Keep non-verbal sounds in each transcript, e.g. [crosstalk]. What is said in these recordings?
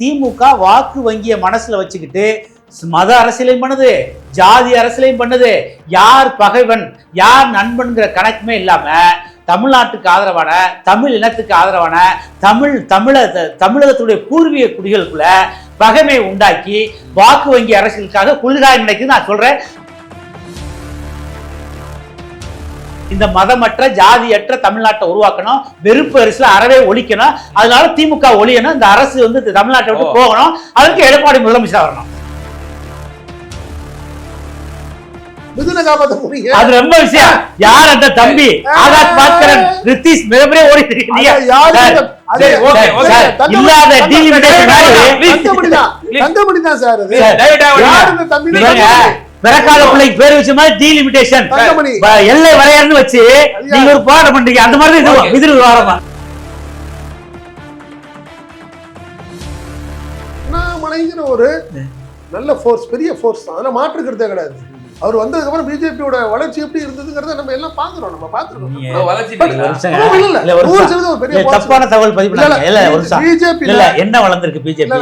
திமுக வாக்கு வங்கிய மனசுல வச்சுக்கிட்டு மத அரசியலையும் பண்ணுது ஜாதி அரசியலையும் பண்ணுது. யார் பகைவன் யார் நண்பன்கிற கணக்குமே இல்லாம தமிழ்நாட்டுக்கு ஆதரவான தமிழ் இனத்துக்கு ஆதரவான தமிழ் தமிழ தமிழகத்துடைய பூர்வீக குடிகளுக்குள்ள பகைமை உண்டாக்கி வாக்கு வங்கி அரசியலுக்காக குளிர்காயம் நினைக்குது நான் சொல்றேன். இந்த மதமற்ற ஜாதியற்ற தமிழ்நாட்டை உருவாக்கணும் வெறுப்பு அரசுல அறவே ஒழிக்கணும். அதனால திமுக ஒழியணும். இந்த அரசு வந்து தமிழ்நாட்டை விட்டு. போகணும். அதுக்கு எடப்பாடி முதலமைச்சர் வரணும். அது ரொம்ப விஷயம். யார் அந்த தம்பி? ஆகாஷ் பாஸ்கரன் ரித்தீஷ் மிகப்பெரிய தங்கமணி- இல்லாத தங்கமணி- தான் தங்கமணி தான் சார் பிறக்காத பிள்ளைக்கு பேர் வச்ச மாதிரி டீலிமிட்டேஷன் எல்லை வரையறன்னு வச்சு நீங்க ஒரு போராட்டம் பண்றீங்க. அந்த மாதிரி தான். இது வாரமா? ஒரு நல்ல ஃபோர்ஸ் பெரிய ஃபோர்ஸ் தான் அதெல்லாம் மாற்றுக்கிறதே கிடையாது. அவர் வந்ததுக்கு அப்புறம் பிஜேபியோட வளர்ச்சி எப்படி இருந்ததுங்கிறத நம்ம எல்லாம் பாக்குறோம் நம்ம பாத்துருக்கோம். தப்பான தகவல் பதிவு இல்ல, பண்ணாங்க இல்ல ஒரு நிமிஷம். பிஜேபி இல்ல. என்ன வளர்ந்திருக்கு பிஜேபி?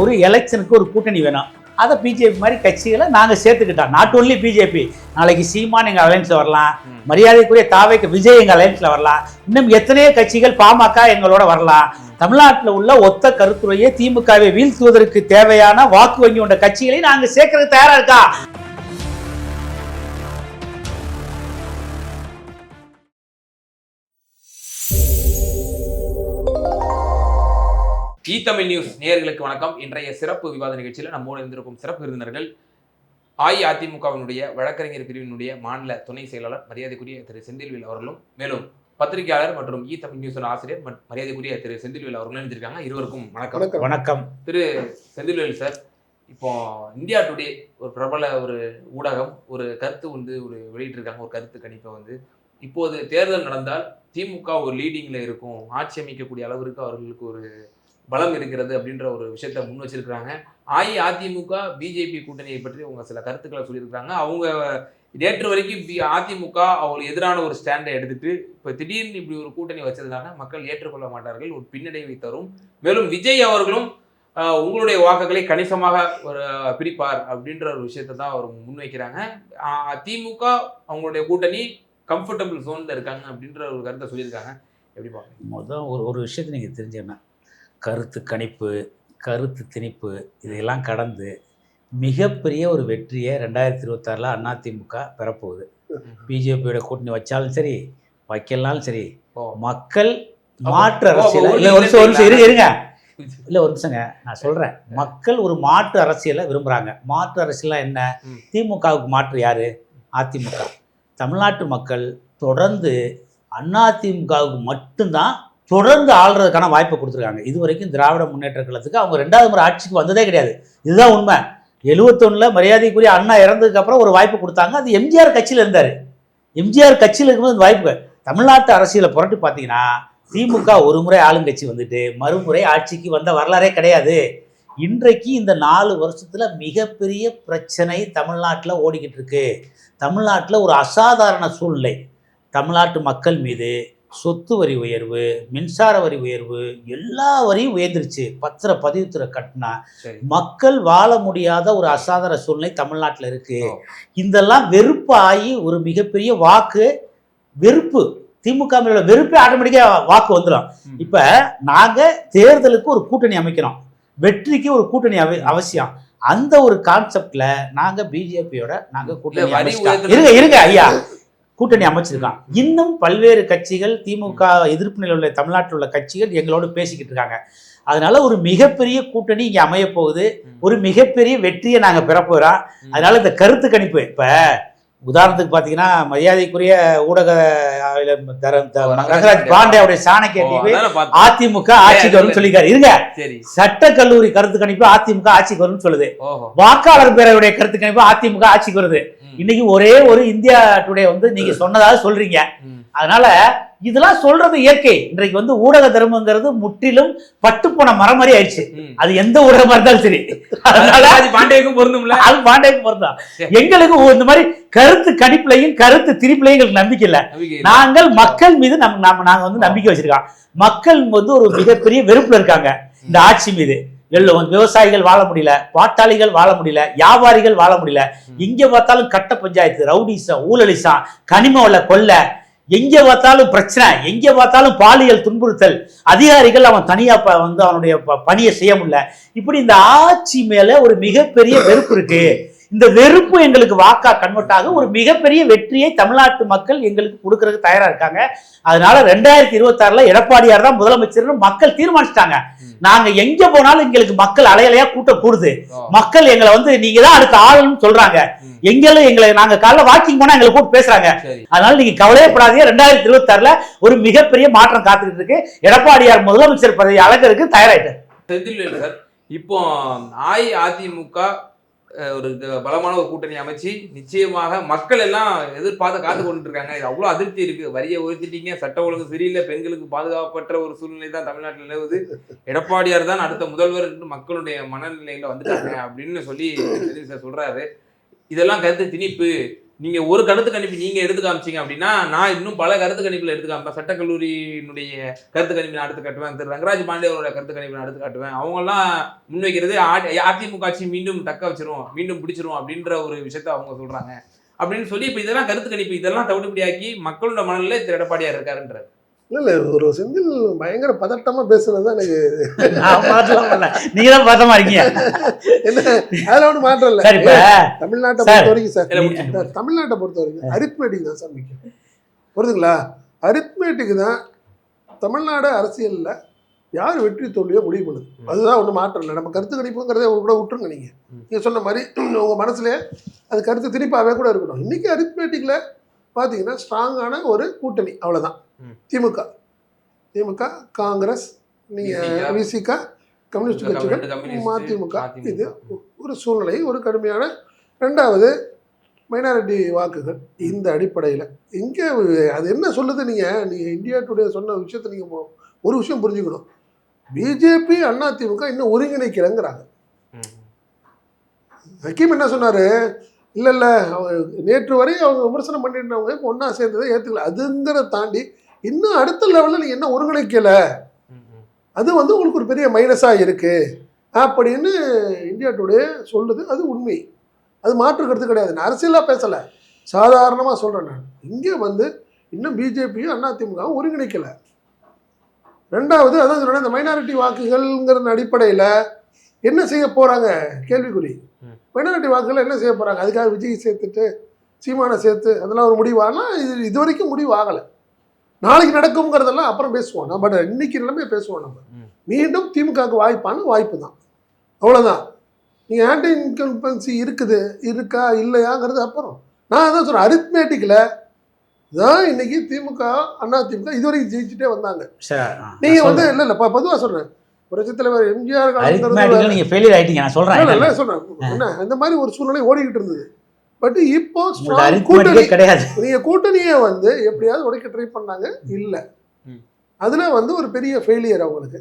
ஒரு எலெக்ஷனுக்கு ஒரு கூட்டணி வேணும் அதை பிஜேபி மாதிரி கட்சிகளை நாங்க சேர்த்துக்கிட்டோம். நாட் ஒன்லி பிஜேபி நாளைக்கு சீமான் எங்க அலைன்ஸ்ல வரலாம். மரியாதைக்குரிய தாவைக்கு விஜய் எங்க அலைன்ஸ்ல வரலாம். இன்னும் எத்தனையோ கட்சிகள் பாமக எங்களோட வரலாம். தமிழ்நாட்டில் உள்ள ஒத்த கருத்துறையை திமுகவை வீழ்த்துவதற்கு தேவையான வாக்கு வங்கி கொண்ட கட்சிகளை நாங்க சேர்க்கறதுக்கு தயாரா இருக்கா? ஈ தமிழ் நியூஸ் நேயர்களுக்கு வணக்கம். இன்றைய சிறப்பு விவாத நிகழ்ச்சியில் நம்மோடு இருந்திருக்கும் சிறப்பு விருந்தினர்கள் அஇஅதிமுகவினுடைய வழக்கறிஞர் பிரிவினுடைய மாநில துணை செயலாளர் மரியாதைக்குரிய திரு செந்தில்வேல் அவர்களும் மேலும் பத்திரிகையாளர் மற்றும் ஈ தமிழ் நியூஸ் ஆசிரியர் மரியாதைக்குரிய திரு செந்தில்வேல் அவர்களும் இணைஞ்சிருக்காங்க இருவருக்கும் வணக்கம். வணக்கம். வணக்கம். திரு செந்தில்வேல் சார் இப்போ இந்தியா டுடே ஒரு பிரபல ஒரு ஊடகம் ஒரு கருத்து வந்து ஒரு வெளியிட்டிருக்காங்க ஒரு கருத்து கணிப்பை வந்து. இப்போது தேர்தல் நடந்தால் திமுக ஒரு லீடிங்ல இருக்கும் ஆட்சி அமைக்கக்கூடிய அளவிற்கு அவர்களுக்கு ஒரு பலம் இருக்கிறது அப்படின்ற ஒரு விஷயத்த முன் வச்சிருக்கிறாங்க. அஇஅதிமுக பிஜேபி கூட்டணியை பற்றி அவங்க சில கருத்துக்களை சொல்லியிருக்காங்க அவங்க நேற்று வரைக்கும் பி அதிமுக அவங்களுக்கு எதிரான ஒரு ஸ்டாண்டை எடுத்துட்டு இப்போ திடீர்னு இப்படி ஒரு கூட்டணி வச்சதுனால மக்கள் ஏற்றுக்கொள்ள மாட்டார்கள் ஒரு பின்னடைவை தரும். மேலும் விஜய் அவர்களும் உங்களுடைய வாக்குகளை கணிசமாக ஒரு பிரிப்பார் அப்படின்ற ஒரு விஷயத்தை தான் அவர் முன்வைக்கிறாங்க திமுக அவங்களுடைய கூட்டணி கம்ஃபர்டபுள் ஜோன்ல இருக்காங்க அப்படின்ற ஒரு கருத்தை சொல்லியிருக்காங்க. எப்படி பாக்குறீங்க முதல் ஒரு ஒரு விஷயத்தை நீங்கள் தெரிஞ்சுக்கணும். கருத்து கணிப்பு கருத்து திணிப்பு இதையெல்லாம் கடந்து மிகப்பெரிய ஒரு வெற்றியை ரெண்டாயிரத்தி இருபத்தாறில் அதிமுக பெறப்போகுது. பிஜேபியோட கூட்டணி வச்சாலும் சரி வைக்கலாலும் சரி. மக்கள் மாற்று அரசியல் இல்லை ஒரு நிமிஷம் ஒரு நிமிஷம் இருங்க? இல்லை ஒரு நிமிஷங்க. நான் சொல்கிறேன் மக்கள் ஒரு மாற்று அரசியலை விரும்புகிறாங்க மாற்று அரசியலாம் என்ன. திமுகவுக்கு மாற்று யாரு? அதிமுக. தமிழ்நாட்டு மக்கள் தொடர்ந்து அதிமுகவுக்கு மட்டும்தான் தொடர்ந்து ஆள்றதுக்கான வாய்ப்பை கொடுத்துருக்காங்க. இது வரைக்கும் திராவிட முன்னேற்ற கழகத்துக்கு அவங்க ரெண்டாவது முறை ஆட்சிக்கு வந்ததே கிடையாது. இதுதான் உண்மை. எழுவத்தொன்னில் மரியாதைக்குரிய அண்ணா இறந்ததுக்கு அப்புறம் ஒரு வாய்ப்பு கொடுத்தாங்க. அது எம்ஜிஆர் கட்சியில் இருந்தார். எம்ஜிஆர் கட்சியில் இருக்கும்போது அந்த வாய்ப்பு தமிழ்நாட்டு அரசியலை புரட்டி பார்த்தீங்கன்னா திமுக ஒரு முறை ஆளுங்கட்சி வந்துட்டு மறுமுறை ஆட்சிக்கு வந்த வரலாறே கிடையாது. இன்றைக்கு இந்த நாலு வருஷத்தில் மிகப்பெரிய பிரச்சனை தமிழ்நாட்டில் ஓடிக்கிட்டு இருக்கு. தமிழ்நாட்டில் ஒரு அசாதாரண சூழ்நிலை. தமிழ்நாட்டு மக்கள் மீது சொத்து வரி உயர்வு மின்சார வரி உயர்வு எல்லா வரியும் உயர்ந்துருச்சு. பத்திர பதிவுத்துறை கட்டினா மக்கள் வாழ முடியாத ஒரு அசாதாரண சூழ்நிலை தமிழ்நாட்டில் இருக்கு. இதெல்லாம் வெறுப்பாகி ஒரு மிகப்பெரிய வாக்கு வெறுப்பு. திமுக மேல வெறுப்பே ஆட்டோமேட்டிக்கா வாக்கு வந்துடும். இப்ப நாங்க தேர்தலுக்கு ஒரு கூட்டணி அமைக்கிறோம். வெற்றிக்கு ஒரு கூட்டணி அவ- அவசியம். அந்த ஒரு கான்செப்ட்ல நாங்க பிஜேபியோட நாங்க கூட்டணி இருங்க இருங்க ஐயா. கூட்டணி அமைச்சிருக்கான் இன்னும் பல்வேறு கட்சிகள் திமுக எதிர்ப்பு நிலையில் உள்ள தமிழ்நாட்டில் உள்ள கட்சிகள் எங்களோடு பேசிக்கிட்டு இருக்காங்க அதனால ஒரு மிகப்பெரிய கூட்டணி இங்க அமைய போகுது. ஒரு மிகப்பெரிய வெற்றியை நாங்க பெற போறோம் ம். அதனால இந்த கருத்து கணிப்பு இப்ப உதாரணத்துக்கு பாத்தீங்கன்னா மரியாதைக்குரிய ஊடக ரங்கராஜ் பாண்டே அவருடைய சாணக்கிய டிவி. அதிமுக ஆட்சிக்கு வரும்னு சொல்லியிருக்காரு இருங்க சரி சட்ட கல்லூரி கருத்து கணிப்பு அதிமுக ஆட்சிக்கு வரும்னு சொல்லுது வாக்காளர் பேரவையுடைய கருத்து கணிப்பு அதிமுக ஆட்சிக்கு வருது. இன்னைக்கு ஒரே ஒரு இந்தியா டுடே வந்து நீங்க சொன்னதாக சொல்றீங்க. அதனால இதெல்லாம் சொல்றது இயற்கை. இன்றைக்கு வந்து ஊடக தர்மங்கிறது முற்றிலும் பட்டுப்போன மரம் மாதிரி ஆயிடுச்சு. அது எந்த ஊடகமா இருந்தாலும் சரி. அதனால ராஜ் பாண்டேக்கும் பொருந்தும்ல? அது பாண்டேக்கு பொறுத்தான் சரி. எங்களுக்கு இந்த மாதிரி கருத்து கணிப்புலையும் கருத்து திரிப்புலையும் எங்களுக்கு நம்பிக்கை இல்லை. நம்பிக்கை இல்லை. நாங்கள் மக்கள் மீது நம்ம நாம நாங்க வந்து நம்பிக்கை வச்சிருக்கோம். மக்கள் வந்து ஒரு மிகப்பெரிய வெறுப்புல இருக்காங்க. இந்த ஆட்சி மீது. வந்து விவசாயிகள் வாழ முடியல பாட்டாளிகள் வாழ முடியல வியாபாரிகள் வாழ முடியல. எங்க பார்த்தாலும் கட்ட பஞ்சாயத்து ரவுடிசம் ஊழலிசம் கனிம வள கொள்ள. எங்க பார்த்தாலும் பிரச்சனை எங்க பார்த்தாலும் பாலியல் துன்புறுத்தல். அதிகாரிகள் அவன் தனியா வந்து அவனுடைய பணியை செய்ய முடியல. இப்படி இந்த ஆட்சி மேல ஒரு மிகப்பெரிய வெறுப்பு இருக்கு. இந்த வெறுப்பு எங்களுக்கு வாக்கா கன்வெர்ட் ஆக ஒரு மிகப்பெரிய வெற்றியை தமிழ்நாட்டு மக்கள் எங்களுக்கு கொடுக்கறதுக்கு தயாரா இருக்காங்க அதனால ரெண்டாயிரத்தி இருபத்தாறுல எடப்பாடியார் தான் முதலமைச்சர்னு மக்கள் தீர்மானிச்சிட்டாங்க. நாங்க எங்க போனாலும் எங்களுக்கு மக்கள் அலையலையா கூட்டம் கூடுது. மக்கள் எங்களை வந்து நீங்க தான் அடுத்த ஆளுன்னு சொல்றாங்க. எங்களும் எங்களை நாங்க காலைல வாக்கிங் போனா எங்களை கூப்பிட்டு பேசுறாங்க அதனால நீங்க கவலையப்படாதீங்க ரெண்டாயிரத்தி இருபத்தாறுல ஒரு மிகப்பெரிய மாற்றம் காத்துக்கிட்டு இருக்கு எடப்பாடியார் முதலமைச்சர் பதவி அழகருக்கு தயாராயிட்டு செந்தில் சார் இப்போ அஇஅதிமுக ஒரு பலமான ஒரு கூட்டணி அமைச்சு நிச்சயமாக மக்கள் எல்லாம் எதிர்பார்த்து காத்து கொண்டு இருக்காங்க இது அவ்வளோ அதிருப்தி இருக்கு. வரியை உயர்த்திட்டீங்க சட்ட ஒழுங்கு சரியில்லை பெண்களுக்கு பாதுகாப்பற்ற ஒரு சூழ்நிலை தான் தமிழ்நாட்டில் நிலவுது. எடப்பாடியார் தான் அடுத்த முதல்வர் என்று மக்களுடைய மனநிலையில வந்துட்டாங்க அப்படின்னு சொல்லி சார் சொல்றாரு. இதெல்லாம் கருத்து திணிப்பு. நீங்க ஒரு கருத்து கணிப்பு நீங்க எடுத்து காமிச்சீங்க அப்படின்னா நான் இன்னும் பல கருத்து கணிப்புல எடுத்து காமிப்பேன். சட்டக்கல்லூரியினுடைய கருத்து கணிப்பு நான் எடுத்து காட்டுவேன். திரு ரங்கராஜ் பாண்டே அவரோட கருத்து கணிப்பு நான் எடுத்து காட்டுவேன். அவங்கெல்லாம் முன்வைக்கிறது அதிமுக ஆட்சி மீண்டும் தக்க வச்சிரும் மீண்டும் பிடிச்சிரும் அப்படின்ற ஒரு விஷயத்த அவங்க சொல்றாங்க. அப்படின்னு சொல்லி இப்ப இதெல்லாம் கருத்து கணிப்பு இதெல்லாம் தவிடுபடியாக்கி மக்களோட மனநிலை திரு எடப்பாடியார் இருக்காருன்ற இல்ல இல்ல ஒரு செந்தில் பயங்கர பதட்டமா பேசுறது தான் எனக்கு மாற்றலாம் பண்ணல. நீங்க தான் பதமா இருக்கீங்க. என்ன அதுல ஒன்றும் மாற்றம் இல்ல. சரி இப்ப தமிழ்நாட்டை. பொறுத்த வரைக்கும் சார். தமிழ்நாட்டை பொறுத்த வரைக்கும் அரித்மேட்டிக் தான் சார் முக்கியம். புரியுதுங்களா? அரித்மேட்டிக் தான் தமிழ்நாடு அரசியல்ல யார் வெற்றி தோல்வியோ முடிவு பண்ணுது. அதுதான் ஒன்றும் மாற்றம் இல்லை. நம்ம கருத்து கணிப்புங்கிறதே கூட விட்டுருங்க நீங்க. ம். நீங்க சொன்ன மாதிரி உங்க மனசுலயே அது கருத்து திணிப்பாவே கூட இருக்கட்டும். இன்னைக்கு அரித்மேட்டிக்ல பாத்தீங்கன்னா ஸ்ட்ராங்கான ஒரு கூட்டணி அவ்வளவுதான். ம். திமுக. திமுக காங்கிரஸ் நீங்க VCK, விசிக கம்யூனிஸ்ட் கட்சிகள் மதிமுக. இது ஒரு சூழ்நிலை ஒரு கடுமையான ரெண்டாவது மைனாரிட்டி வாக்குகள் இந்த அடிப்படையில். இங்கே அது என்ன சொல்லுது நீங்கள் நீங்கள் இந்தியா டுடே சொன்ன விஷயத்தை நீங்கள் ஒரு விஷயம் புரிஞ்சுக்கணும். பிஜேபி அதிமுக இன்னும் ஒருங்கிணைக்கலைங்கிறாங்க. ஹக்கீம் என்ன சொன்னார்? இல்லை இல்லை. நேற்று வரை அவங்க விமர்சனம் பண்ணிருந்தவங்க இப்போ ஒன்றா சேர்ந்ததை ஏற்றுக்கல அதுங்கிறத தாண்டி இன்னும் அடுத்த லெவலில் நீங்கள் என்ன ஒருங்கிணைக்கலை. அது வந்து உங்களுக்கு ஒரு பெரிய மைனஸாக இருக்கு. அப்படின்னு இந்தியா டுடே சொல்லுது. அது உண்மை. அது மாற்று கருத்து கிடையாது. நான் அரசியலாக பேசலை. சாதாரணமாக சொல்கிறேன் நான். இங்கே வந்து இன்னும் பிஜேபியும் அதிமுகவும் ஒருங்கிணைக்கலை. ரெண்டாவது அதான் சொல்கிறேன் இந்த மைனாரிட்டி வாக்குகள்ங்கிற அடிப்படையில் என்ன செய்ய போகிறாங்க கேள்விக்குறி. மைனாரிட்டி வாக்குகள் என்ன செய்ய போகிறாங்க அதுக்காக விஜய் சேர்த்துட்டு சீமானை சேர்த்து அதெல்லாம் ஒரு முடிவானா இது இது வரைக்கும் முடிவு ஆகலை. நாளைக்கு நடக்குங்கிறதெல்லாம் அப்புறம் பேசுவோம். நம்ம பட் இன்னைக்கு எல்லாமே பேசுவோம் நம்ம. மீண்டும் திமுகவுக்கு வாய்ப்பான வாய்ப்பு தான். அவ்வளோதான் நீங்கள் ஆன்டி இன்கம்பன்சி இருக்குது இருக்கா இல்லையாங்கிறது அப்புறம். நான் அதான் சொல்கிறேன் அரித்மேட்டிக்கில் தான் இன்னைக்கு திமுக அண்ணா திமுக இதுவரைக்கும் ஜெயிச்சுட்டே வந்தாங்க. சரி, ஆ, நீங்க நான் வந்து. இல்ல இல்ல பொதுவாக சொல்றேன். புரட்சித் தலைவர் எம்ஜிஆர் நீங்க ஃபெயிலியர் ஆயிட்டீங்க நான் சொல்றேன். இல்ல, இல்ல, என்ன சொல்றேன். என்ன இந்த மாதிரி ஒரு சூழ்நிலை ஓடிக்கிட்டு இருந்தது. பட் இப்போ கூட்டணி கிடையாது. நீங்க கூட்டணியை வந்து எப்படியாவது உடைக்க ட்ரை பண்ணாங்க? இல்ல. அதுல வந்து ஒரு பெரிய ஃபெயிலியர் அவங்களுக்கு.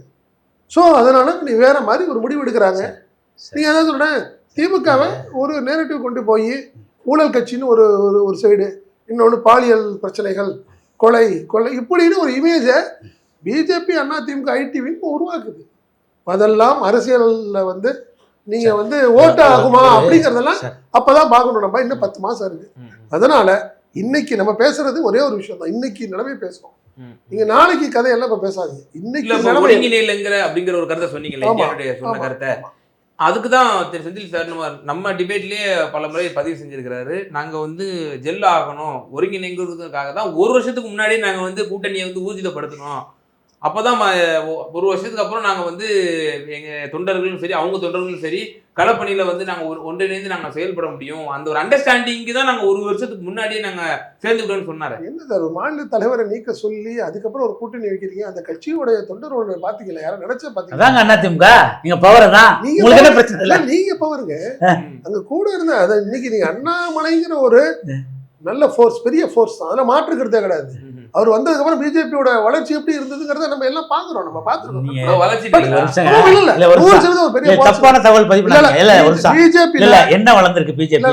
ஸோ அதனால நீ வேற மாதிரி ஒரு முடிவு எடுக்கிறாங்க. நீங்க அதான் சொல்றேன். திமுகவை ஒரு நேரட்டிவ் கொண்டு போய் ஊழல் கட்சின்னு ஒரு ஒரு ஒரு சைடு இன்னொன்று பாலியல் பிரச்சனைகள் கொலை கொலை இப்படின்னு ஒரு இமேஜை பிஜேபி அண்ணா திமுக ஐடிவின்னு உருவாக்குது. அதெல்லாம் அரசியல்ல வந்து நீங்க வந்து ஓட்டு ஆகுமா அப்படிங்கறதெல்லாம். அப்பதான் பார்க்கணும். நம்ம இன்னும் பத்து மாசம் இருக்கு. அதனால இன்னைக்கு நம்ம பேசுறது ஒரே ஒரு விஷயம் தான். இன்னைக்கு நிலைமை பேசுவோம். நீங்க நாளைக்கு கதையெல்லாம் இப்ப பேசாதீங்க. இன்னைக்கு ஒருங்கிணைலங்கிற அப்படிங்கிற ஒரு கருத்தை இந்தியாவுடைய சொன்ன கருத்தை. ஆமா. அதுக்கு தான் திரு செந்தில் சார் நம்ம நம்ம டிபேட்லயே பல முறை பதிவு செஞ்சிருக்கிறாரு. நாங்க வந்து ஜெல் ஆகணும் ஒருங்கிணைங்கிறதுக்காக தான் ஒரு வருஷத்துக்கு முன்னாடியே நாங்க வந்து கூட்டணியை வந்து ஊர்ஜிதப்படுத்தணும். அப்பதான் ம- ஒ- ஒரு வருஷத்துக்கு அப்புறம் நாங்க வந்து எங்க தொண்டர்களும் சரி அவங்க தொண்டர்களும் சரி களப்பணியில வந்து நாங்க ஒரு ஒன்றிணைந்து நாங்க செயல்பட முடியும். அந்த ஒரு அண்டர்ஸ்டாண்டிங்க்கு தான் நாங்க ஒரு வருஷத்துக்கு முன்னாடியே நாங்க சேர்ந்துக்கிட்டோம்னு சொன்னாரு. என்ன சார் ஒரு மாநில தலைவரை நீக்க சொல்லி அதுக்கப்புறம் ஒரு கூட்டணி வைக்கிறீங்க. அந்த கட்சியோட தொண்டரோட பாத்தீங்களா? யாரும் நினைச்சா பாத்தீங்களா? அதாங்க அண்ணா திமுக. நீங்க பவர் தான். நீங்க உங்களுக்கு என்ன பிரச்சனை இல்ல? நீங்க பவருங்க. அங்க கூட இருந்த அதை இன்னைக்கு நீங்க அண்ணாமலைங்கிற ஒரு நல்ல ஃபோர்ஸ் பெரிய ஃபோர்ஸ் தான். அதெல்லாம் மாற்றுக்கிறதே கிடையாது. அவர் வந்ததுக்கப்புறம் பிஜேபியோட வளர்ச்சி எப்படி இருந்ததுங்கிறத நம்ம எல்லாம் பாக்குறோம் நம்ம பாத்துருக்கோம் இல்ல என்ன வளர்ந்திருக்கு பிஜேபி?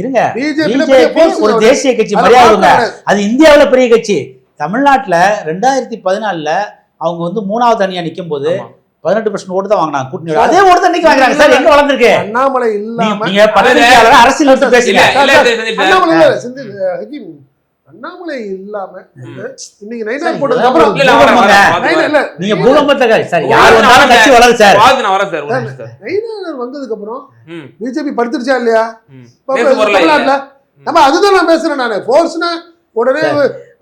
இருங்க. பிஜேபி பிஜேபி ஒரு தேசிய கட்சி மரியாதை அது இந்தியாவுல பெரிய கட்சி. தமிழ்நாட்டுல ரெண்டாயிரத்தி பதினாலுல அவங்க வந்து மூணாவது அணியா நிக்கும் போது. பதினெட்டு பர்சன்ட் ஓட்டு தான் வாங்கினாங்க. கூட்டணி அதே ஓட்டு தான் இன்னைக்கு வாங்குறாங்க. சார் எங்க வளர்ந்துருக்கு? அண்ணாமலை நீங்க- இல்லாம நீங்க பத்திரிகையாளர் அரசியல் விட்டு சார். அண்ணாமலை ஹக்கீம், அண்ணாமலை இல்லாம இன்னைக்கு போட்டதுக்கு இதெல்லாம் அப்புறம் இல்ல, நைனா நீங்க பூகம்பத்தை சார் ஒரு யார் வந்தாலும் கட்சி வளருது சார். நான் வரேன் சார். நைனார் வந்ததுக்கு அப்புறம் ம், பிஜேபி படுத்துருச்சா இல்லையா. தமிழ்நாட்டுல. நம்ம அதுதான் நான் பேசுறேன் நானு. ஃபோர்ஸ்னா உடனே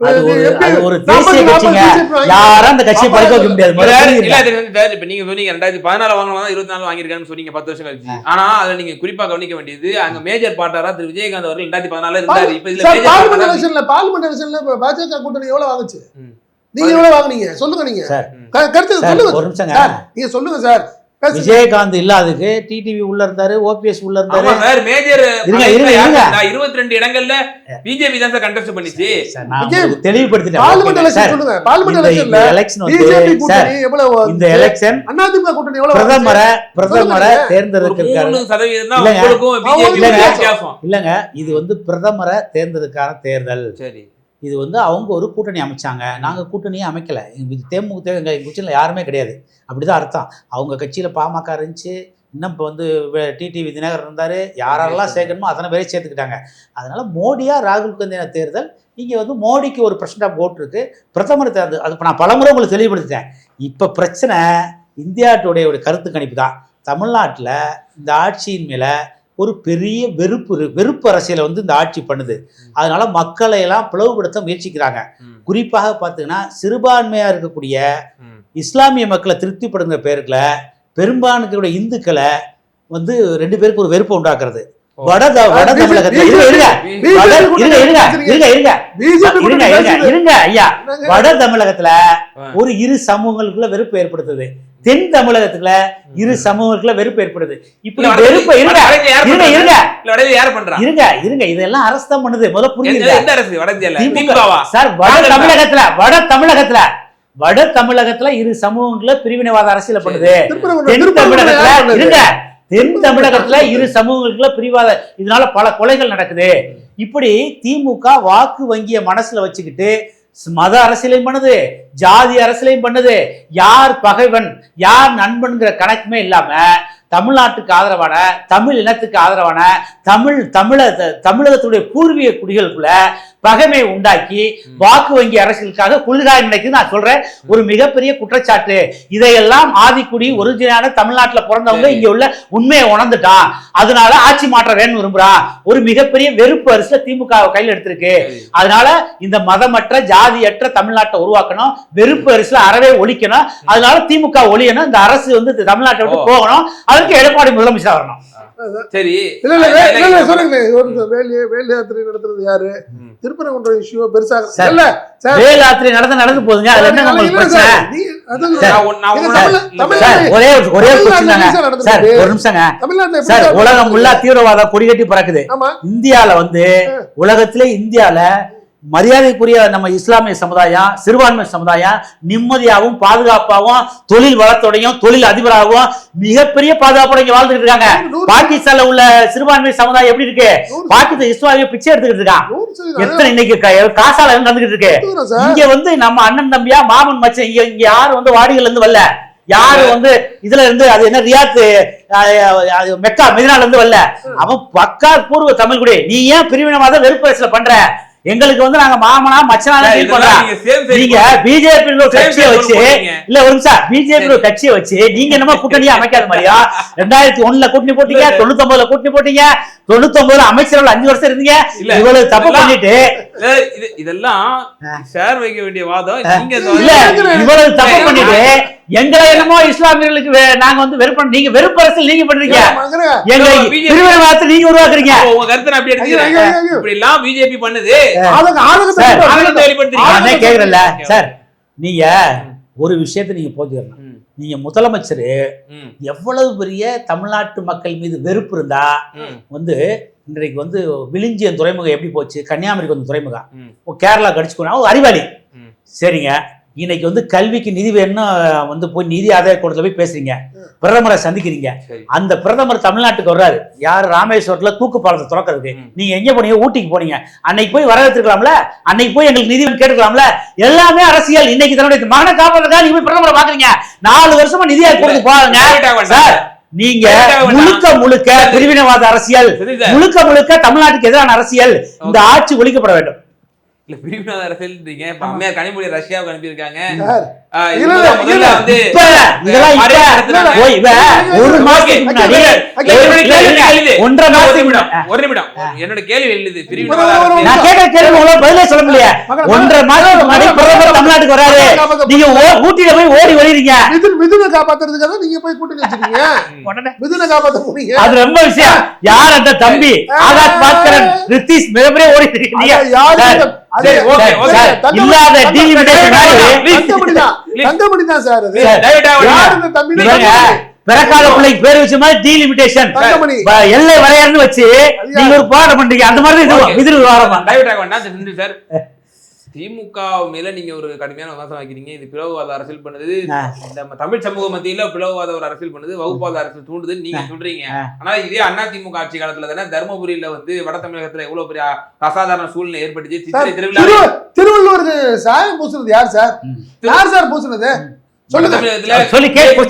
அது ஒரு ஒரு தேசிய கட்சிங்க. யாரும் அந்த கட்சியை படுக்க வைக்க முடியாது. இப்ப நீங்க சொன்னீங்க ரெண்டாயிரத்தி பதினாலு வாங்கினவங்க இருபத்தி நாலு வாங்கியிருக்கான்னு சொன்னீங்க பத்து வருஷம் கழிச்சு. ஆனா அதுல நீங்க குறிப்பா கவனிக்க வேண்டியது அங்க மேஜர் பார்ட்டாரா திரு. விஜயகாந்த் அவர்கள் ரெண்டாயிரத்தி இருந்தாரு. இப்ப இதுல பார்லிமெண்ட் எலெக்ஷன்ல பார்லிமெண்ட் எலெக்ஷன்ல பாஜக கூட்டணி எவ்வளவு வாங்குச்சு. நீங்க எவ்வளவு வாங்குனீங்க? சொல்லுங்க நீங்க. கருத்து சொல்லுங்க. நீங்க சொல்லுங்க சார். விஜயகாந்த் இல்லாததுக்கு டிடிவி உள்ள இருந்தாரு ஓபிஎஸ் உள்ள இருந்தாரு சார் மேஜர் இருங்க, இருங்க, இருங்க. இருபத்தி ரெண்டு இடங்கள்ல பிஜேபி தான் சார் கண்டஸ்ட் பண்ணிச்சு நான் தெளிவுபடுத்திட்டேன் ஓகேங்க, எலெக்ஷன். சொல்லுங்க இந்த எலெக்ஷன்ல எலெக்ஷன் பிஜேபி வந்து சார் கூட்டணி எவ்வளவு இந்த? எலெக்ஷன் அதிமுக கூட்டணி எவ்வளவு? பிரதமரை பிரதமரை மூணு சதவீதம் தான் இல்லைங்க. உங்களுக்கும் பிஜேபி இல்லைங்க. வித்தியாசம் இல்லங்க இது வந்து பிரதமரை தேர்ந்தெடுக்கான தேர்தல் சரி இது வந்து அவங்க ஒரு கூட்டணி அமைச்சாங்க. நாங்க கூட்டணியே அமைக்கல. எங்க தேமுக தே- எங்க கட்சியில் யாருமே கிடையாது. அப்படிதான் அர்த்தம். அவங்க கட்சியில பாமக இருந்துச்சு. இன்னும் இப்போ வந்து டிடிவி தினகர் இருந்தாரு. யாரெல்லாம் சேர்க்கணுமோ அத்தனை பேரையும் சேர்த்துக்கிட்டாங்க. அதனால மோடியா ராகுல் காந்தியான தேர்தல் இங்க வந்து மோடிக்கு ஒரு பர்சன்ட் ஆஃப் ஓட் இருக்கு. பிரதமர் தேர்தல் அது இப்போ நான் பலமுறை உங்களுக்கு தெளிவுபடுத்திட்டேன். இப்போ பிரச்சனை இந்தியா டுடேயோட கருத்து கணிப்பு தான் தமிழ்நாட்டில் இந்த ஆட்சியின் மேலே ஒரு பெரிய வெறுப்பு வெறுப்பு அரசியலை வந்து இந்த ஆட்சி பண்ணுது அதனால மக்களை எல்லாம் பிளவுபடுத்த முயற்சிக்கிறாங்க குறிப்பாக பார்த்தீங்கன்னா சிறுபான்மையாக இருக்கக்கூடிய. இஸ்லாமிய மக்களை திருப்திப்படுங்கிற பேருக்குல பெரும்பான்மையுடைய இந்துக்களை வந்து ரெண்டு பேருக்கு ஒரு வெறுப்பை உண்டாக்குறது. வட வட தமிழகத்துல இருங்க இருங்க ஐயா? வட தமிழகத்துல. ஒரு இரு சமூகங்களுக்குள்ள வெறுப்பு ஏற்படுத்துது தென் தமிழகத்துல இரு சமூகங்களுக்குள்ள வெறுப்பு ஏற்படுது. இப்படி வெறுப்பை இருங்க. இருங்க? இருங்க. இருங்க இருங்க. இதெல்லாம் அரசு தான் பண்ணுது. முதல்ல புரியுது சார் வட? தமிழகத்துல வட தமிழகத்துல வட தமிழகத்துல இரு சமூகங்கள பிரிவினைவாத அரசியல பண்ணுது. தென் தமிழகத்துல? இருங்க. தென் தமிழகத்துல இரு சமூகங்களுக்குள்ள பிரிவாத இதனால பல கொலைகள் நடக்குது. இப்படி திமுக வாக்கு வங்கிய மனசுல வச்சுக்கிட்டு மத அரசியலையும் பண்ணுது ஜாதி அரசியலையும் பண்ணுது. யார் பகைவன் யார் நண்பன்கிற கணக்குமே இல்லாம தமிழ்நாட்டுக்கு ஆதரவான தமிழ் இனத்துக்கு ஆதரவான தமிழ் தமிழ தமிழகத்துடைய பூர்வீக குடிகளுக்குள்ள பகைமை உண்டாக்கி வாக்கு வங்கி அரசியலுக்காக குளிர்காய் நினைக்குது நான் சொல்றேன். ஒரு மிகப்பெரிய குற்றச்சாட்டு. இதையெல்லாம் ஆதிக்குடி ஒரிஜினான தமிழ்நாட்டுல பிறந்தவங்க. இங்க உள்ள உண்மையை உணர்ந்துட்டான். அதனால ஆட்சி மாற்றம் வேணும்னு விரும்புறான் ஒரு மிகப்பெரிய வெறுப்பு அரசுல திமுக கையில் எடுத்திருக்கு. அதனால இந்த மதமற்ற ஜாதியற்ற தமிழ்நாட்டை உருவாக்கணும். வெறுப்பு அரசுல அறவே ஒழிக்கணும். அதனால திமுக ஒழியணும். இந்த அரசு வந்து தமிழ்நாட்டை விட்டு. போகணும். அதுக்கு எடப்பாடி முதலமைச்சர் வரணும். சரி. இல்ல இல்ல இல்ல சொல்லுங்க. வேலி வேலி யாத்திரை நடத்துறது யாரு. திருப்பரங்குன்றம் இஷ்யூ பெருசாக சார். இல்ல சார். வேலாத்திரை நடந்து நடந்து போகுதுங்க. அதுல என்ன உங்களுக்கு பிரச்சனை? ஒரே ஒரு- சார். ஒரு நிமிஷங்க. சார் உலகம் ஃபுல்லா தீவிரவாத கொடிகட்டி பறக்குது. ஆமா. இந்தியால வந்து உலகத்திலே இந்தியால மரியாதைக்குரிய நம்ம இஸ்லாமிய சமுதாயம் சிறுபான்மை சமுதாயம் நிம்மதியாகவும் பாதுகாப்பாகவும் தொழில் வளத்தோடையும் தொழில் அதிபராகவும் மிகப்பெரிய பாதுகாப்போட இங்க வாழ்ந்துட்டு இருக்காங்க. பாகிஸ்தான்ல உள்ள சிறுபான்மை சமுதாயம் எப்படி இருக்கு? பாகிஸ்தான் இஸ்லாமிய பிச்சை எடுத்துக்கிட்டு இருக்கான் எத்தனை இன்னைக்கு காசால நடந்துகிட்டு இருக்கு? இங்க வந்து நம்ம அண்ணன் தம்பியா மாமன் மச்சன் இங்க இங்க யாரும் வந்து வாடிகள் இருந்து வரல? யாரு வந்து இதுல இருந்து அது என்ன ரியாத் மெக்கா மெதினால இருந்து வரல? அவன் பக்கா பூர்வ தமிழ் குடி. நீ ஏன் பிரிவினவாத வெறுப்பு அரசியல பண்ற? எங்களுக்கு வந்து நாங்க மாமனா மச்சனா ஃபீல் பண்றோம். நீங்க பிஜேபி same கட்சியை வச்சு. இல்ல ஒரு நிமிஷம். பிஜேபி ஒரு கட்சியை வச்சு நீங்க என்னமோ கூட்டணியா அமைக்காத மாதிரியா? ரெண்டாயிரத்தி ஒண்ணுல கூட்டணி போட்டீங்க. தொண்ணூத்தி ஒன்பதுல கூட்டணி போட்டீங்க தொண்ணூத்தி ஒன்பதுல அமைச்சர்கள் அஞ்சு வருஷம் இருந்தீங்க. இவ்வளவு தப்பு பண்ணிட்டு. இதெல்லாம் ஷேர் வைக்க வேண்டிய வாதம். இல்ல இவ்வளவு தப்பு பண்ணிட்டு எங்களை என்னமோ இஸ்லாமியர்களுக்கு நாங்க வந்து வெறுப்பு நீங்க வெறுப்பு அரசியல் நீங்க பண்றீங்க. வாங்குறேன். எங்க இல்ல, BJP பிரிவினைவாதத்தை நீங்க உருவாக்குறீங்க. உங்க கருத்தை அப்படி ஐயோ. இப்படி எல்லாம் பிஜேபி பண்ணுது. நானே கேக்குறேன்ல. ஓகே, சார் நீங்க ஒரு விஷயத்தை நீங்க போச்சுக்கணும் ம், நீங்க முதலமைச்சர் எவ்வளவு பெரிய தமிழ்நாட்டு மக்கள் மீது வெறுப்பு இருந்தா. வந்து இன்றைக்கு வந்து விழிஞ்சியன் துறைமுகம் எப்படி போச்சு? கன்னியாகுமரிக்கு வந்து துறைமுகம். கேரளா கடிச்சுக்கணும் அறிவாளி. சரிங்க. இன்னைக்கு வந்து கல்விக்கு நிதி வேணும்னு வந்து போய் நிதி ஆதாய கூடத்துல போய் பேசுறீங்க. பிரதமரை சந்திக்கிறீங்க. அந்த பிரதமர் தமிழ்நாட்டுக்கு வர்றாரு. யார்? ராமேஸ்வரத்துல தூக்கு பாலத்தை திறக்கிறதுக்கு. நீங்க எங்க போனீங்க? ஊட்டிக்கு போனீங்க. அன்னைக்கு போய் வரவேற்றுக்கலாம்ல அன்னைக்கு போய் எங்களுக்கு நிதி கேட்டுக்கலாம்ல? எல்லாமே அரசியல். இன்னைக்கு தன்னுடைய மகனை காப்பாற்றுறதா நீங்க போய் பிரதமரை பாக்குறீங்க. நாலு வருஷமா நிதி ஆயோக் கொடுத்து போவாங்க Direct ஆ வேண்டாம். சார் நீங்க. முழுக்க முழுக்க பிரிவினைவாத அரசியல். முழுக்க முழுக்க தமிழ்நாட்டுக்கு எதிரான அரசியல். இந்த ஆட்சி ஒழிக்கப்பட வேண்டும். இல்ல பிரிவினை அரசியல்ன்றீங்க. இப்ப அம்மையார் கனிமொழி ரஷ்யாவுக்கு அனுப்பியிருக்காங்க. ஒன்றரை ஒரு மாசத்துக்கு நிமிடம். முன்னாடி. ஒரு நிமிடம். என்னோட கேள்வி எழுது ஒரு- பிரிவினைவாத ஒரு- அரசியல். நான் கேட்கிற கேள்வி உங்களால பதிலே சொல்ல முடியல ஒன்றரை முன்னாடி பிரதமர் தமிழ்நாட்டுக்கு வராரு. நீங்க ஓ- ஊட்டியில போய் ஓடி ஒளிறீங்க மிதுன் மிதுனை காப்பாத்துறதுக்காக நீங்க போய் கூட்டணி வச்சிருக்கீங்க. உடனே. மிதுனை காப்பாத்த போனீங்க அது ரொம்ப விஷயம். யார் அந்த தம்பி? ஆகாஷ் பாஸ்கரன் ரித்தீஷ் மிகப்பெரிய ஓடி இருக்கீங்க. யாரு பிறக்கால பிள்ளைக்கு பேர் வச்ச மாதிரி டீலிமிட்டேஷன். எல்லை வரையறன்னு வச்சு நீங்க ஒரு போராட்டம் பண்றீங்க. அந்த மாதிரி இது விவகாரமா சார். திமுக மேல நீங்க ஒரு கடுமையான விமர்சனம் வைக்கிறீங்க. இது பிளவுவாத அரசியல் பண்ணுது. நம்ம தமிழ் சமூக மத்தியில பிளவுவாத ஒரு அரசியல் பண்ணுது. வகுப்பாத அரசியல் தூண்டுது. நீங்க சொல்றீங்க. ஆனா இதே அண்ணா திமுக ஆட்சி காலத்துல தானே தர்மபுரியில வந்து வட தமிழகத்துல எவ்வளவு பெரிய அசாதாரண சூழ்நிலை ஏற்பட்டுச்சு. சித்திரை திருவிழா திரு- திருவள்ளுவருக்கு சாயம் பூசுனது யார் சார். யார் சார்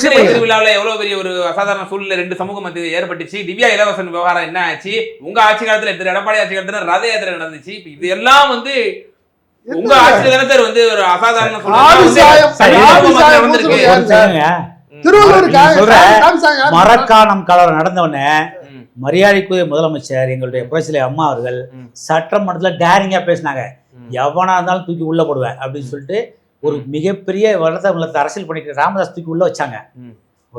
சித்திரை திருவிழாவுல எவ்வளவு பெரிய ஒரு அசாதாரண சூழ்நிலை ரெண்டு சமூக மத்தியில் ஏற்பட்டுச்சு. திவ்யா இலவசன் விவகாரம் என்ன ஆச்சு? உங்க ஆட்சி காலத்துல எடப்பாடி ஆட்சி காலத்துல ரத யாத்திரை நடந்துச்சு. இது எல்லாம் வந்து உங்க ஆட்சியில தானே சார் வந்து ஒரு அசாதாரண யார்? மரக்காணம் கலவரம் நடந்த உடனே ம். மரியாதைக்குரிய முதலமைச்சர் எங்களுடைய புரட்சிலை அம்மா அவர்கள். சட்டமன்றத்துல டேரிங்கா பேசினாங்க. எவனா இருந்தாலும் தூக்கி உள்ள போடுவேன் அப்படின்னு சொல்லிட்டு ஒரு மிகப்பெரிய வளர்த்த அரசியல் பண்ணிட்டு ராமதாஸ் தூக்கி உள்ள வச்சாங்க.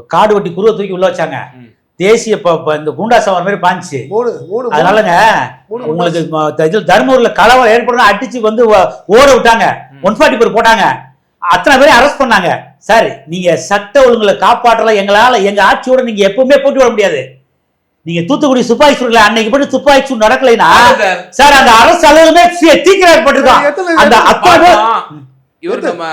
காடு வெட்டி குருவை தூக்கி உள்ள வச்சாங்க. தேசிய இந்த குண்டா சவார் மாதிரி பாஞ்சுச்சு. மூணு மூணு மூணு அதனாலங்க உங்களுக்கு தர்மபுரியில கலவரம் ஏற்படும் அடிச்சு வந்து ஓட விட்டாங்க. ஒன் ஃபார்ட்டி பேர் போட்டாங்க. அத்தனை பேரையும் அரெஸ்ட் பண்ணாங்க. சார் நீங்க சட்ட ஒழுங்குல காப்பாற்றல எங்களால எங்க ஆட்சியோட நீங்க எப்பவுமே போட்டி வர முடியாது. நீங்க தூத்துக்குடி துப்பாக்கி சூடுல அன்னைக்கு மட்டும் துப்பாக்கி சூடு நடக்கலைன்னா ஆமா சார். அந்த அரசு அலுவலகமே தீக்கிரப்பட்டிருக்கான் எத்தனை அந்த அத்தனை. இவர் நம்ம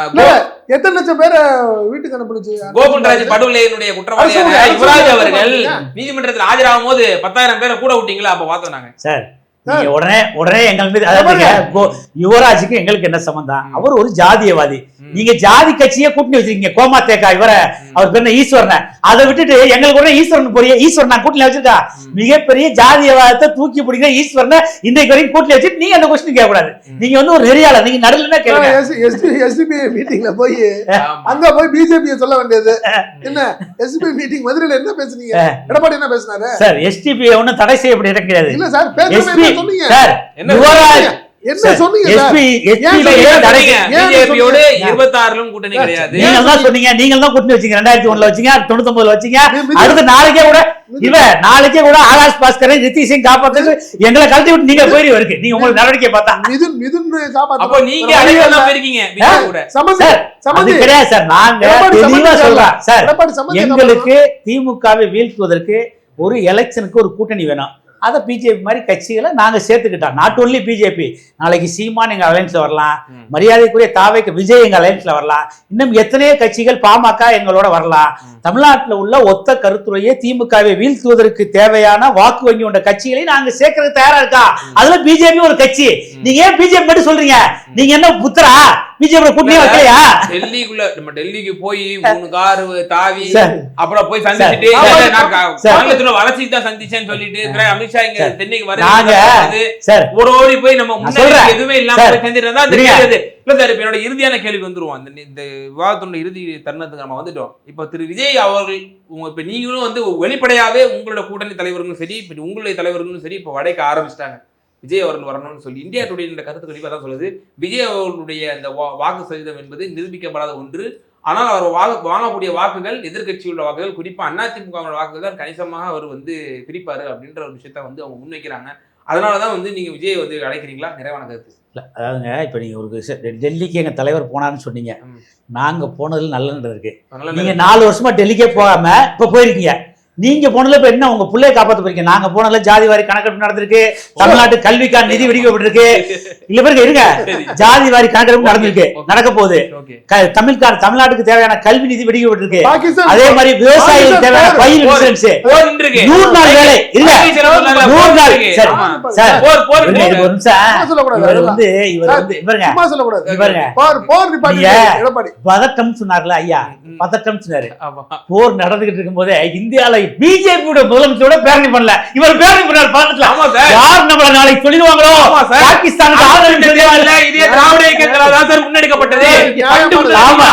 எத்தனை லட்சம் பேரை வீட்டுக்கு அனுப்பிச்சு கோகுல்ராஜ் படுகொலையினுடைய குற்றவாளியான யுவராஜ் அவர்கள். நீதிமன்றத்தில் ஆஜராகும் போது பத்தாயிரம் பேரை கூட விட்டீங்களா? அப்ப பார்த்தோம் நாங்க. சார் நீங்க உடனே உடனே எங்கள் மீது அதாவதுங்க, கோ- யுவராஜுக்கு எங்களுக்கு என்ன சம்பந்தம். அவர் ஒரு ஜாதியவாதி. நீங்க ஜாதி கட்சியே கூட்டணி வச்சிருக்கீங்க கோமா தேக்கா இவரை அவர் பேர் என்ன? ஈஸ்வரனை. அதை விட்டுட்டு எங்களுக்கு உடனே ஈஸ்வரன் போறிய. ஈஸ்வரன் நான் கூட்டணி வச்சிருக்கா. மிகப்பெரிய ஜாதியவாதத்தை தூக்கி பிடிக்கிற ஈஸ்வரனை இன்றைக்கு வரைக்கும் கூட்டணி வச்சுட்டு நீங்க அந்த கொஸ்டின் கேட்க கூடாது. நீங்க வந்து ஒரு நெறியாளர். நீங்க நடுவில் கேளுங்க. எஸ்டிபி மீட்டிங்ல போய். அங்க போய் பிஜேபி சொல்ல வேண்டியது. என்ன? எஸ்டிபி மீட்டிங் மதுரையில என்ன பேசுனீங்க? எடப்பாடி என்ன பேசினாரு? சார் எஸ்டிபி ஒன்றும் தடை செய்யப்பட கிடையாது. இல்ல சார் எஸ்பி சொன்னீங்க? சார் என்ன யுவராஜ் என்ன சொன்னீங்க சார்? எஸ்பி எஸ்பி சொன்னீங்க? தடை சொன்னீங்க, ஏன் பிஜேபியோடு சொன்னீங்க? இருபத்தாறுலும் கூட்டணி கிடையாது. நீங்க தான் சொன்னீங்க? நீங்க தான் கூட்டணி வச்சீங்க ரெண்டாயிரத்தி ஒண்ணுல வச்சீங்க தொண்ணூத்தி வச்சீங்க. மி- மிதுன் அடுத்து நாளைக்கே கூட இவ நாளைக்கே கூட ஆகாஷ் பாஸ்கரை நிதிஷையும் காப்பாத்துறது எங்களை கழட்டி விட்டு நீங்க போயிரு இருக்கு நீங்க உங்களுக்கு நடவடிக்கை பார்த்தா. மிதுன் மிதுன் அப்போ நீங்க அடையாளம் தான் போயிருக்கீங்க சம்பந்தி சார் கிடையாது நாங்க தெளிவா சார் எங்களுக்கு திமுகவை வீழ்த்துவதற்கு ஒரு எலெக்ஷனுக்கு ஒரு கூட்டணி வேணும். அதை பிஜேபி மாதிரி கட்சிகளை நாங்க சேர்த்துக்கிட்டோம். நாட் ஒன்லி பிஜேபி நாளைக்கு சீமான் எங்க அலைன்ஸ்ல வரலாம். மரியாதைக்குரிய தாவைக்கு விஜய் எங்க அலைன்ஸ்ல வரலாம். இன்னும் எத்தனையோ கட்சிகள் பாமக எங்களோட வரலாம். தமிழ்நாட்டில் உள்ள ஒத்த கருத்துறையை திமுகவை வீழ்த்துவதற்கு தேவையான வாக்கு வங்கி கொண்ட கட்சிகளை நாங்க சேர்க்கறதுக்கு தயாரா இருக்கா? அதுல பிஜேபி ஒரு கட்சி. நீங்க ஏன் பிஜேபி மட்டும் சொல்றீங்க? நீங்க என்ன புத்தரா? பிஜேபி கூட்டணி வைக்கலையா? டெல்லிக்குள்ள நம்ம டெல்லிக்கு போய் மூணு கார் தாவி அப்புறம் போய் சந்திச்சுட்டு. மாநிலத்துல வளர்ச்சி தான் சந்திச்சேன்னு சொல்லிட்டு அமித்ஷா இங்க நாங்க வர சார். ஒரு ஓடி போய் நம்ம. எதுவுமே இல்லாம. கேள்வி அது. இல்ல சார் இப்ப என்னோட இறுதியான கேள்விக்கு வந்துருவோம். அந்த இந்த விவாதத்தோட இறுதி தருணத்துக்கு நம்ம வந்துட்டோம். இப்ப திரு விஜய் அவர்கள் உங்க இப்ப நீங்களும் வந்து வெளிப்படையாவே உங்களோட கூட்டணி தலைவர்களும் சரி இப்ப உங்களுடைய தலைவர்களும் சரி இப்ப வடைக்க ஆரம்பிச்சிட்டாங்க. விஜய் அவர்கள் வரணும்னு சொல்லி இந்தியா டுடே என்ற கருத்து கணிப்பு அதான் சொல்லுது. விஜய் அவர்களுடைய அந்த வாக்கு சதவீதம் என்பது நிரூபிக்கப்படாத ஒன்று. ஆனால் அவர் வாக்கு வாங்கக்கூடிய வாக்குகள் எதிர்க்கட்சியுள்ள வாக்குகள் குறிப்பா அதிமுக வாக்குகள் தான் கணிசமாக அவர் வந்து பிரிப்பாரு அப்படின்ற ஒரு விஷயத்த வந்து அவங்க முன்வைக்கிறாங்க. அதனால தான் வந்து நீங்க விஜய் வந்து அழைக்கிறீங்களா? நிறைவான கருத்து. இல்ல, அதாவதுங்க இப்போ நீங்கள் ஒரு டெல்லிக்கு எங்கள் தலைவர் போனான்னு சொன்னீங்க. நாங்கள் போனதில் நல்ல அதனால நீங்கள் நாலு வருஷமா டெல்லிக்கே போகாம இப்போ போயிருக்கீங்க. நீங்க போனதுல இப்ப என்ன உங்க பிள்ளைய காப்பாத்த போறீங்க? நாங்க போனதுல ஜாதி வாரி கணக்கெடுப்பு நடந்திருக்கு. தமிழ்நாட்டு கல்விக்கான நிதி விடுவிக்கப்பட்டிருக்கு. இல்ல பாருங்க இருங்க. ஜாதி வாரி கணக்கெடுப்பு நடந்திருக்கு. நடக்க போகுது. தமிழ்கான தமிழ்நாட்டுக்கு தேவையான கல்வி நிதி விடுவிக்கப்பட்டிருக்கு. பாகிஸ்தான். அதே மாதிரி விவசாயிகளுக்கு தேவையான பயிர் போர். இன்சூரன்ஸ். நூறு நாள் வேலை. சொன்னாங்கல்ல, நூறு நாள். சரி. சார். ஒரு நிமிஷம். இவர். வந்து இவர் வந்து இவருங்க. இவருங்க. பதட்டம் சொன்னார்ல ஐயா. பதட்டம் சொன்னாரு. ஆமா. போர் நடந்துகிட்டு இருக்கும் போதே இந்தியால பிஜேபியோட முதலமைச்சரோட பேரணி பண்ணல இவர் பேரணி பண்ணார் ஆமா சார். யார் நம்மள நாளைக்கு சொல்லிடுவாங்களோ. பாகிஸ்தானுக்கு ஆதரவு இதே திராவிட தான் சார் முன்னெடுக்கப்பட்டது. ஆமா.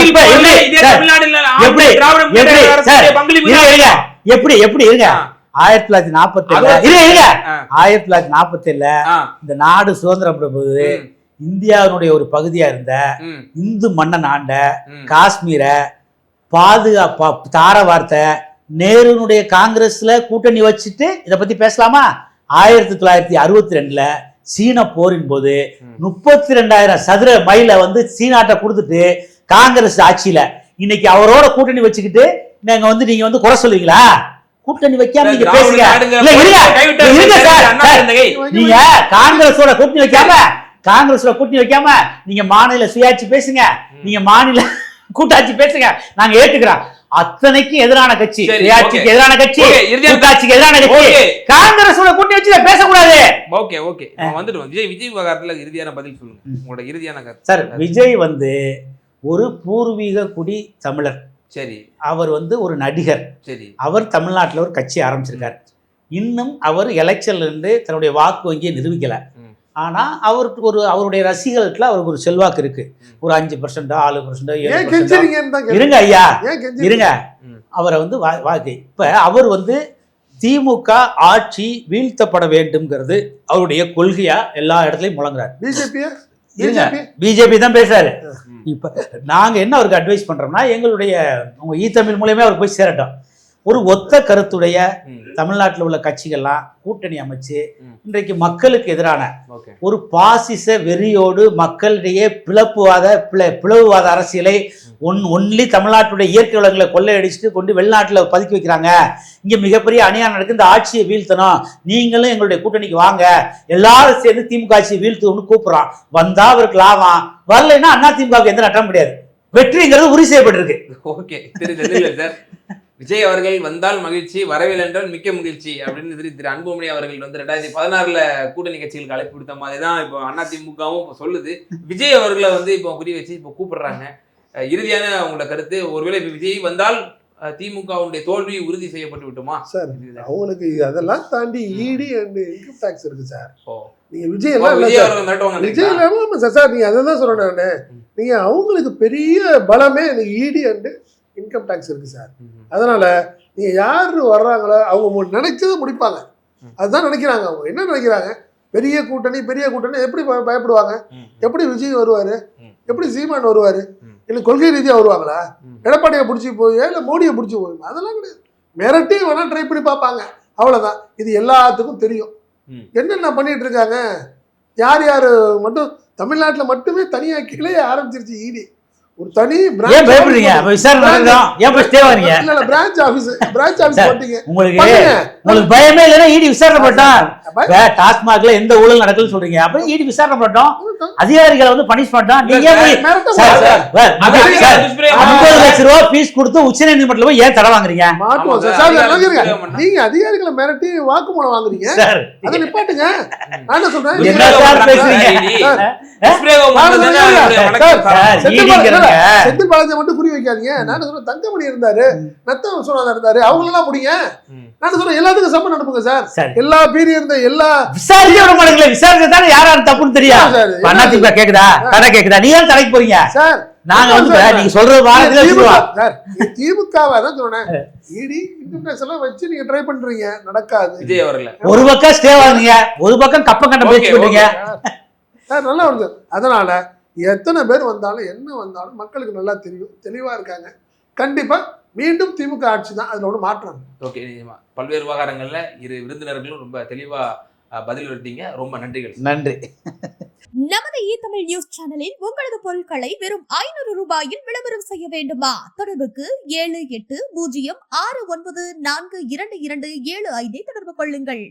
எப்படி? இதே சார், தமிழ்நாடுல எப்படி? திராவிட? முன்னேற்ற பங்களிப்பு இருங்க. எப்படி எப்படி. ஆயிரத்தி தொள்ளாயிரத்தி நாற்பத்தி இருங்க ஆ. ஆயிரத்தி தொள்ளாயிரத்தி நாற்பத்தி ஏழுல. இந்த நாடு சுதந்திரம் போது இந்தியாவினுடைய ஒரு பகுதியா இருந்த இந்து மன்னன் ஆண்ட. காஷ்மீரை பாதுகாப்பா தார வார்த்தை நேருனுடைய காங்கிரஸ்ல கூட்டணி வச்சுட்டு இதை பத்தி பேசலாமா? ஆயிரத்தி தொள்ளாயிரத்தி அறுபத்தி ரெண்டுல சீன போரின் போது. முப்பத்தி ரெண்டாயிரம் சதுர மைல வந்து சீனாட்ட கொடுத்துட்டு காங்கிரஸ் ஆட்சியில இன்னைக்கு அவரோட கூட்டணி வச்சுக்கிட்டு நீங்க வந்து நீங்க வந்து குறை சொல்லுவீங்களா? கூட்டணி வைக்காம நீங்க பேசுங்க. இருங்க. சார். நீங்க காங்கிரஸோட கூட்டணி வைக்காம காங்கிரஸோட கூட்டணி வைக்காம நீங்க மாநில சுயாட்சி பேசுங்க. நீங்க மாநில [laughs] கூட்டாட்சி பேசுங்க. நாங்க ஏத்துக்கிறோம். அத்தனைக்கும் எதிரான கட்சி. சுயாட்சிக்கு. எதிரான கட்சி கூட்டாட்சிக்கு எதிரான கட்சி. Okay. காங்கிரஸோட கூட்டணி வச்சு பேசக்கூடாது. Okay okay. நம்ம வந்துட்டோம் விஜய் விஜய் விவகாரத்துல இறுதியான பதில் சொல்லுங்க. உங்களோட இறுதியான கருத்து. சார் விஜய் வந்து ஒரு பூர்வீக குடி தமிழர். சரி. அவர் வந்து ஒரு நடிகர். சரி. அவர் தமிழ்நாட்டில் ஒரு கட்சி ஆரம்பிச்சிருக்கார். இன்னும் அவர் எலெக்ஷன்ல இருந்து தன்னுடைய வாக்கு வங்கியை நிரூபிக்கல. ம். ஆனா அவருக்கு ஒரு அவருடைய ரசிகர்களுக்குள்ள அவருக்கு ஒரு செல்வாக்கு இருக்கு. ஒரு அஞ்சு பர்சன்ட் ஆறு பர்சன்ட். இருங்க ஐயா இருங்க. அவரை வந்து வா- வாக்கு இப்ப அவர் வந்து திமுக ஆட்சி வீழ்த்தப்பட வேண்டும்ங்கிறது அவருடைய கொள்கையா எல்லா இடத்துலயும் முழங்குறாரு பிஜேபியா இருங்க பிஜேபி பிஜேபி தான் பேசுறாரு. இப்ப நாங்க என்ன அவருக்கு அட்வைஸ் பண்றோம்னா எங்களுடைய உங்க ஈ தமிழ் மூலியமே அவர் போய் சேரட்டும் ஒரு ஒத்த கருத்துடைய. தமிழ்நாட்டில் உள்ள கட்சிகள்லாம் கூட்டணி அமைச்சு. இன்றைக்கு மக்களுக்கு எதிரான ஒரு பாசிச வெறியோடு மக்களிடையே பிளப்புவாத பிள பிளவுவாத அரசியலை ஒன் ஒன்லி தமிழ்நாட்டுடைய இயற்கை வளங்களை கொள்ளையடிச்சுட்டு கொண்டு வெளிநாட்டில் பதுக்கி வைக்கிறாங்க. இங்கே மிகப்பெரிய அநியாயம் நடக்கு இந்த ஆட்சியை வீழ்த்தணும். நீங்களும் எங்களுடைய கூட்டணிக்கு வாங்க. எல்லாரும் சேர்ந்து திமுக ஆட்சியை வீழ்த்துவோம்னு கூப்பிடுறோம். வந்தா அவருக்கு லாபம். வரலைன்னா அண்ணா திமுகவுக்கு எந்த நட்டம் கிடையாது. வெற்றிங்கிறது உறுதி செய்யப்பட்டிருக்கு. ஓகே. விஜய் அவர்கள் வந்தால் மகிழ்ச்சி வரவில்லை என்றால் மிக்க மகிழ்ச்சி அப்படின்னு திரு திரு அன்புமணி அவர்கள் வந்து ரெண்டாயிரத்தி பதினாறுல கூட்டணி கட்சிகளுக்கு அழைப்பு விடுத்த மாதிரி தான் இப்போ அதிமுகவும் இப்போ சொல்லுது விஜய் அவர்களை வந்து இப்போ குறி வச்சு இப்போ கூப்பிடுறாங்க இறுதியான உங்களோட கருத்து ஒருவேளை விஜய் வந்தால் திமுகவுடைய தோல்வி உறுதி செய்யப்பட்டு விட்டுமா சார். அவங்களுக்கு அதெல்லாம் தாண்டி இடி அண்ட் இன்கம் டேக்ஸ் இருக்கு சார். நீங்க விஜய் எல்லாம் விஜய்? இல்லாம சார் சார் நீங்க அதை தான் சொல்றேன் நானு. நீங்க அவங்களுக்கு பெரிய பலமே இடி அண்ட் இன்கம் டேக்ஸ் இருக்கு சார். அதனால நீங்க யாரு வர்றாங்களோ அவங்க நினைச்சதை முடிப்பாங்க. அதுதான் நினைக்கிறாங்க அவங்க என்ன நினைக்கிறாங்க பெரிய கூட்டணி பெரிய கூட்டணி எப்படி பய- பயப்படுவாங்க. எப்படி விஜய் வருவாரு. எப்படி சீமான் வருவாரு. இல்ல கொள்கை ரீதியா வருவாங்களா. எடப்பாடியை பிடிச்சி போய் இல்ல மோடியை பிடிச்சி போய் அதெல்லாம் கிடையாது மிரட்டி வேணா ட்ரை பண்ணி பார்ப்பாங்க அவ்வளவுதான் இது எல்லாத்துக்கும் தெரியும். என்னென்ன பண்ணிட்டு இருக்காங்க யார் யார் மட்டும் தமிழ்நாட்டுல மட்டுமே தனியா கிளைய ஆரம்பிச்சிருச்சு இடி ஒரு தனி ஏன் பயப்படுறீங்க? அப்ப விசாரணை நடக்குதோம் ஏன் போய் ஸ்டே வரீங்க இல்ல பிரான்ச் ஆபீஸ் பிரான்ச் ஆபீஸ் போட்டீங்க. உங்களுக்கு. உங்களுக்கு பயமே இல்லைன்னா இடி விசாரணை பண்ணோம் டாஸ்மாக்ல எந்த ஊழல் நடக்குதுன்னு சொல்றீங்க. அப்புறம் இடி விசாரணை பண்ணோம் அதிகாரிகளை வந்து பனிஷ் பண்ணோம் நீங்க ஏன் போய் மிரட்ட சார், ஐம்பது பண்ணாங்க. லட்ச ரூபா ஃபீஸ் கொடுத்து உச்ச நீதிமன்றத்துல போய் ஏன் தடை வாங்குறீங்க. நீங்க அதிகாரிகளை மிரட்டி வாக்குமூலம் வாங்குறீங்க. சார் அதை நிப்பாட்டுங்க. நான் என்ன சொல்றேன்? என்ன சார் பேசுறீங்க? சார், செந்தில் பாலாஜி மட்டும் குறி வைக்காதீங்க. நான் சொல்றேன் தங்கமணி இருந்தாரு நத்த விஸ்வநாதன் இருந்தாரு அவங்களெல்லாம் முடிங்க ம். நான் சொல்றேன் எல்லாத்துக்கும் சம்மன் அனுப்புங்க சார். எல்லா பீரியட் இருந்த எல்லா விசாரிக்க விட மாட்டீங்களே விசாரிச்சா தானே யார் யார் தப்புன்னு இப்ப அண்ணா திமுக கேக்குதா? தடை கேக்குதா? நீங்க தான் தடைக்கு போறீங்க? சார் நாங்க வந்து நீங்க சொல்றது திமுகவை? தான் சொன்னேன். இடி எல்லாம் வச்சு நீங்க ட்ரை பண்றீங்க. நடக்காது. ஒரு பக்கம் ஸ்டே வாங்குங்க ஒரு பக்கம் கப்பம் கண்ட Okay, பேச்சு பண்றீங்க. சார் நல்லா வருது. அதனால எத்தனை பேர் வந்தாலும் என்ன வந்தாலும் மக்களுக்கு நல்லா தெரியும் தெளிவா இருக்காங்க. கண்டிப்பா மீண்டும் திமுக ஆட்சி தான் அதுல ஒன்று மாற்றம் ஓகே பல்வேறு விவகாரங்கள்ல இரு விருந்தினர்களும் ரொம்ப தெளிவா அஹ், பதில் அளித்தீங்க ரொம்ப நன்றிகள். நன்றி. நமது இ தமிழ் நியூஸ் சேனலில் உங்களது பொருட்களை வெறும் ஐநூறு ரூபாயில் விளம்பரம் செய்ய வேண்டுமா? தொடர்புக்கு ஏழு எட்டு பூஜ்ஜியம் ஆறு ஒன்பது நான்கு இரண்டு இரண்டு ஏழு ஐந்தை தொடர்பு கொள்ளுங்கள்.